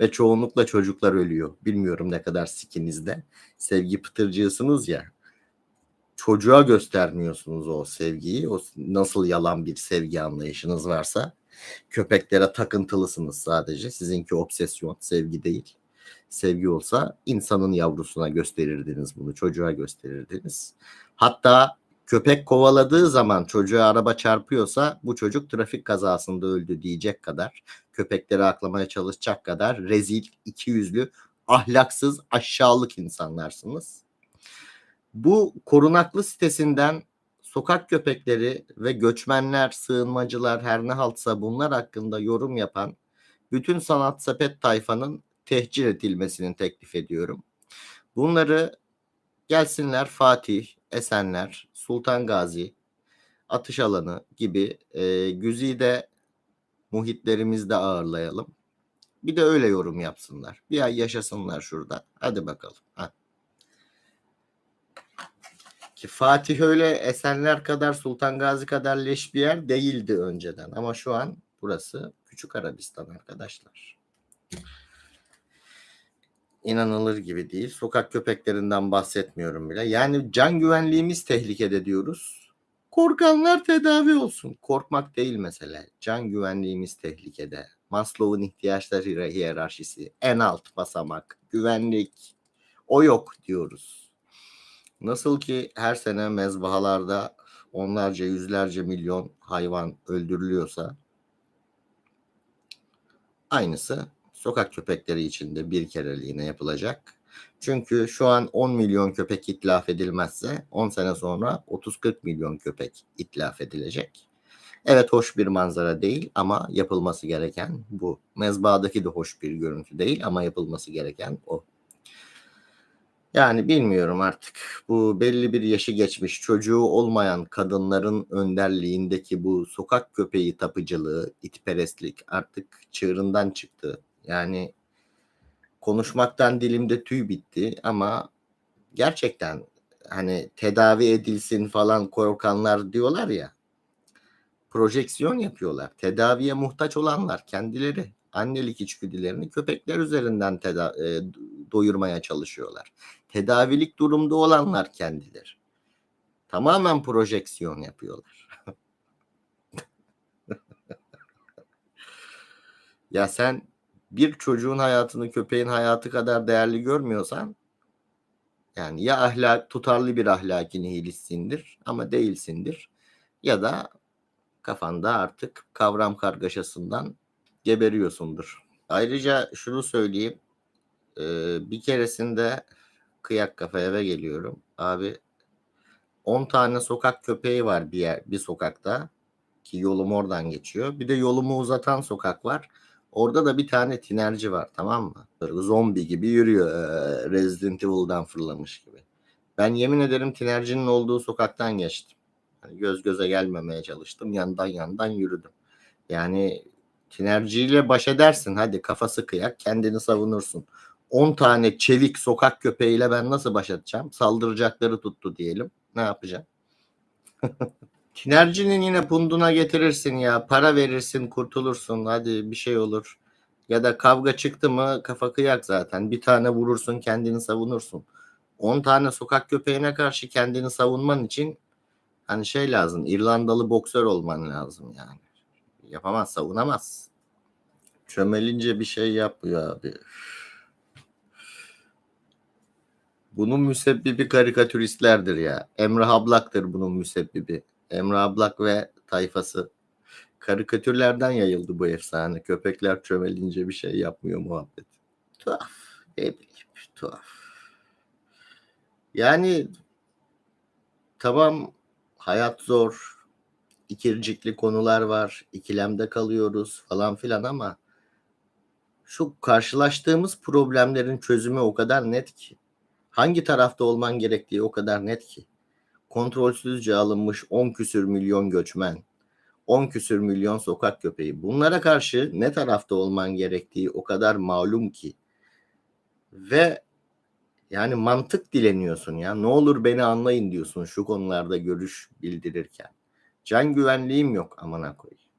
Ve çoğunlukla çocuklar ölüyor. Bilmiyorum ne kadar sikinizde. Sevgi pıtırcığısınız ya. Çocuğa göstermiyorsunuz o sevgiyi. O nasıl yalan bir sevgi anlayışınız varsa. Köpeklere takıntılısınız sadece. Sizinki obsesyon, sevgi değil. Sevgi olsa insanın yavrusuna gösterirdiniz bunu, çocuğa gösterirdiniz. Hatta köpek kovaladığı zaman çocuğa araba çarpıyorsa bu çocuk trafik kazasında öldü diyecek kadar, köpekleri aklamaya çalışacak kadar rezil, ikiyüzlü, ahlaksız, aşağılık insanlarsınız. Bu korunaklı sitesinden sokak köpekleri ve göçmenler, sığınmacılar her ne haltsa bunlar hakkında yorum yapan bütün sanat sepet tayfanın tehcir edilmesini teklif ediyorum. Bunları gelsinler Fatih, Esenler, Sultan Gazi, Atış Alanı gibi e, güzide muhitlerimizde ağırlayalım. Bir de öyle yorum yapsınlar. Bir ay yaşasınlar şurada. Hadi bakalım. Ha. Ki Fatih öyle Esenler kadar Sultan Gazi kadar leş bir yer değildi önceden. Ama şu an burası Küçük Arabistan arkadaşlar. İnanılır gibi değil. Sokak köpeklerinden bahsetmiyorum bile. Yani can güvenliğimiz tehlikede diyoruz. Korkanlar tedavi olsun. Korkmak değil mesele. Can güvenliğimiz tehlikede. Maslow'un ihtiyaçları hiyerarşisi. En alt basamak. Güvenlik. O yok diyoruz. Nasıl ki her sene mezbahalarda onlarca yüzlerce milyon hayvan öldürülüyorsa aynısı sokak köpekleri için de bir kereliğine yapılacak. Çünkü şu an 10 milyon köpek itlaf edilmezse 10 sene sonra 30-40 milyon köpek itlaf edilecek. Evet hoş bir manzara değil ama yapılması gereken bu. Mezbahadaki de hoş bir görüntü değil ama yapılması gereken o. Yani bilmiyorum artık. Bu belli bir yaşı geçmiş çocuğu olmayan kadınların önderliğindeki bu sokak köpeği tapıcılığı, itperestlik artık çığırından çıktı. Yani konuşmaktan dilimde tüy bitti ama gerçekten hani tedavi edilsin falan korkanlar diyorlar ya. Projeksiyon yapıyorlar. Tedaviye muhtaç olanlar kendileri annelik içgüdülerini köpekler üzerinden teda- e, doyurmaya çalışıyorlar. Tedavilik durumda olanlar kendileri. Tamamen projeksiyon yapıyorlar. ya sen bir çocuğun hayatını köpeğin hayatı kadar değerli görmüyorsan yani ya ahlak tutarlı bir ahlaki nihilistsindir ama değilsindir ya da kafanda artık kavram kargaşasından geberiyorsundur. Ayrıca şunu söyleyeyim. Ee, bir keresinde kıyak kafa eve geliyorum. Abi 10 tane sokak köpeği var bir yer bir sokakta ki yolum oradan geçiyor. Bir de yolumu uzatan sokak var. Orada da bir tane tinerci var tamam mı? Böyle zombi gibi yürüyor. Resident Evil'dan fırlamış gibi. Ben yemin ederim tinercinin olduğu sokaktan geçtim. Hani göz göze gelmemeye çalıştım. Yandan yandan yürüdüm. Yani tinerciyle baş edersin. Hadi kafası kıyak kendini savunursun. 10 tane çevik sokak köpeğiyle ben nasıl baş edeceğim? Saldıracakları tuttu diyelim. Ne yapacağım? Tinercinin yine punduna getirirsin ya. Para verirsin kurtulursun. Hadi bir şey olur. Ya da kavga çıktı mı kafa kıyak zaten. Bir tane vurursun kendini savunursun. 10 tane sokak köpeğine karşı kendini savunman için hani şey lazım. İrlandalı boksör olman lazım yani. Yapamaz savunamaz. Çömelince bir şey yapmıyor abi. Bunun müsebbibi karikatüristlerdir ya. Emrah Ablak'tır bunun müsebbibi. Emrah Ablak ve tayfası. Karikatürlerden yayıldı bu efsane. Köpekler çömelince bir şey yapmıyor muhabbet. Tuhaf. Ne bileyim tuhaf. Yani tamam hayat zor. İkircikli konular var. ikilemde kalıyoruz falan filan ama şu karşılaştığımız problemlerin çözümü o kadar net ki. Hangi tarafta olman gerektiği o kadar net ki. Kontrolsüzce alınmış 10 küsür milyon göçmen, 10 küsür milyon sokak köpeği. Bunlara karşı ne tarafta olman gerektiği o kadar malum ki. Ve yani mantık dileniyorsun ya. Ne olur beni anlayın diyorsun şu konularda görüş bildirirken. Can güvenliğim yok amına koyayım.